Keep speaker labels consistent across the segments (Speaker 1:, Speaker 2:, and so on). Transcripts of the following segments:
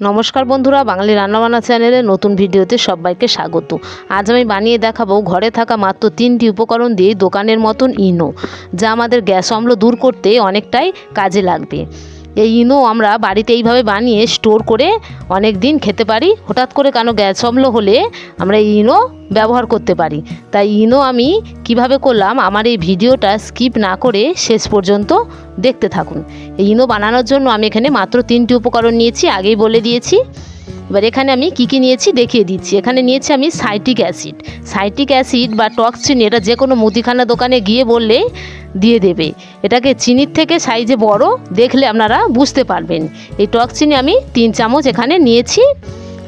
Speaker 1: নমস্কার বন্ধুরা, বাঙালি রান্নাবান্না চ্যানেলে নতুন ভিডিওতে সবাইকে স্বাগত। আজ আমি বানিয়ে দেখাবো ঘরে থাকা মাত্র তিনটি উপকরণ দিয়ে দোকানের মতন ইনো, যা আমাদের গ্যাস অম্ল দূর করতে অনেকটাই কাজে লাগবে। এই ইনো আমরা বাড়িতে এইভাবে বানিয়ে স্টোর করে অনেক দিন খেতে পারি। হঠাৎ করে কেন গ্যাস অম্ল হলে আমরা এই ইনো ব্যবহার করতে পারি। তাই ইনো আমি কীভাবে করলাম আমার এই ভিডিওটা স্কিপ না করে শেষ পর্যন্ত দেখতে থাকুন। এই ইনো বানানোর জন্য আমি এখানে মাত্র তিনটি উপকরণ নিয়েছি, আগেই বলে দিয়েছি। এবার এখানে আমি কী কী নিয়েছি দেখিয়ে দিচ্ছি। এখানে নিয়েছি আমি সাইটিক অ্যাসিড। সাইটিক অ্যাসিড বা টক্স চিনি, এটা যে কোনো মুদিখানা দোকানে গিয়ে বললে দিয়ে দেবে। এটাকে চিনির থেকে সাইজে বড় দেখলে আপনারা বুঝতে পারবেন। এই টক চিনি আমি তিন চামচ এখানে নিয়েছি।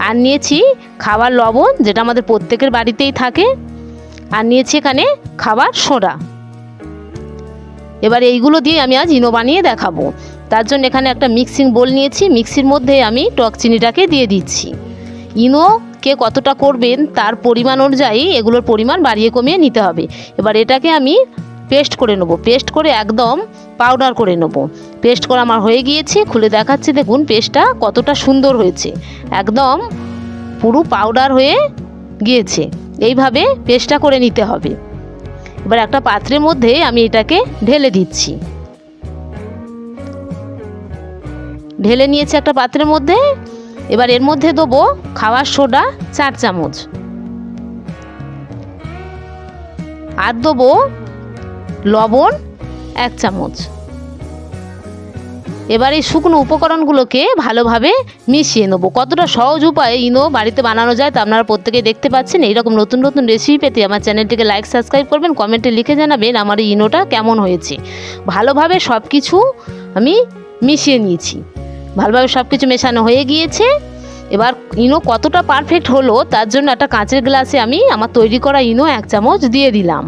Speaker 1: আর নিয়েছি খাবার লবণ, যেটা আমাদের প্রত্যেকের বাড়িতেই থাকে। আর নিয়েছি এখানে খাবার সোডা। এবার এইগুলো দিয়ে আমি আজ ইনো বানিয়ে দেখাবো। তার জন্য এখানে একটা মিক্সিং বোল নিয়েছি। মিক্সির মধ্যে আমি টক চিনিটাকে দিয়ে দিচ্ছি। ইনো কে কতটা করবেন, তার পরিমাণ অনুযায়ী এগুলোর পরিমাণ বাড়িয়ে কমিয়ে নিতে হবে। এবার এটাকে আমি পেস্ট করে নেব। পেস্ট করে একদম পাউডার করে নেব। পেস্ট করা আমার হয়ে গিয়েছে। খুলে দেখাচ্ছি, দেখুন পেস্টটা কতটা সুন্দর হয়েছে। একদম পুরো পাউডার হয়ে গিয়েছে। এইভাবে পেস্টটা করে নিতে হবে। এবার একটা পাত্রের মধ্যে আমি এটাকে ঢেলে দিচ্ছি। ঢেলে নিয়েছি একটা পাত্রের মধ্যে। এবার এর মধ্যে দেবো খাওয়ার সোডা চার চামচ। আর দেবো লবণ এক চামচ। এবার এই শুকনো উপকরণগুলোকে ভালোভাবে মিশিয়ে নেব। কতটা সহজ উপায়ে ইনো, বাড়িতে বানানো যায় তা আপনারা প্রত্যেকেই দেখতে পাচ্ছেন। এইরকম নতুন নতুন রেসিপি পেতে আমার চ্যানেলটিকে লাইক সাবস্ক্রাইব করবেন, কমেন্টে লিখে জানাবেন আমার এই ইনোটা কেমন হয়েছে। ভালোভাবে সব কিছু আমি মিশিয়ে নিয়েছি। ভালোভাবে সব কিছু মেশানো হয়ে গিয়েছে। এবার ইনো কতটা পারফেক্ট হলো, তার জন্য একটা কাঁচের গ্লাসে আমি আমার তৈরি করা ইনো এক চামচ দিয়ে দিলাম।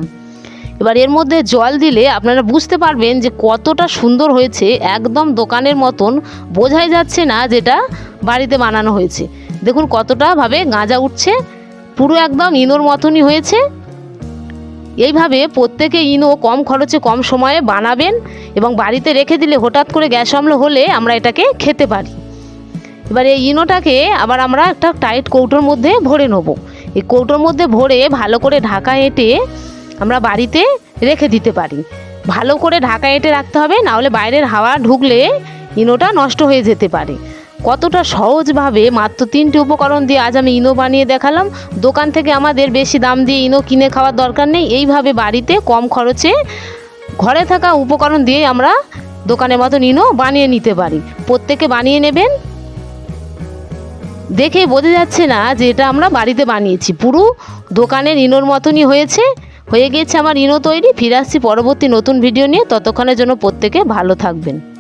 Speaker 1: এবার এর মধ্যে জল দিলে আপনারা বুঝতে পারবেন যে কতটা সুন্দর হয়েছে, একদম দোকানের মতন। বোঝাই যাচ্ছে না যেটা বাড়িতে বানানো হয়েছে। দেখুন কতটা ভাবে গাঁজা উঠছে, পুরো একদম ইনোর মতনই হয়েছে। এইভাবে প্রত্যেকে ইনো কম খরচে কম সময়ে বানাবেন এবং বাড়িতে রেখে দিলে হঠাৎ করে গ্যাস অম্ল হলে আমরা এটাকে খেতে পারি। এবার এই ইনোটাকে আবার আমরা একটা টাইট কৌটোর মধ্যে ভরে নেব। এই কৌটোর মধ্যে ভরে ভালো করে ঢাকা এঁটে আমরা বাড়িতে রেখে দিতে পারি। ভালো করে ঢাকা এঁটে রাখতে হবে, নাহলে বাইরের হাওয়া ঢুকলে ইনোটা নষ্ট হয়ে যেতে পারে। কতটা সহজভাবে মাত্র তিনটি উপকরণ দিয়ে আজ আমি ইনো বানিয়ে দেখালাম। দোকান থেকে আমাদের বেশি দাম দিয়ে ইনো কিনে খাওয়ার দরকার নেই। এইভাবে বাড়িতে কম খরচে ঘরে থাকা উপকরণ দিয়ে আমরা দোকানের মতন ইনো বানিয়ে নিতে পারি। প্রত্যেকে বানিয়ে নেবেন। দেখে বোঝা যাচ্ছে না যে এটা আমরা বাড়িতে বানিয়েছি। পুরো দোকানের ইনোর মতনই হয়েছে। হয়ে গিয়েছে আমার ইনো তৈরি। ফিরে আসছি পরবর্তী নতুন ভিডিও নিয়ে। ততক্ষণের জন্য প্রত্যেকে ভালো থাকবেন।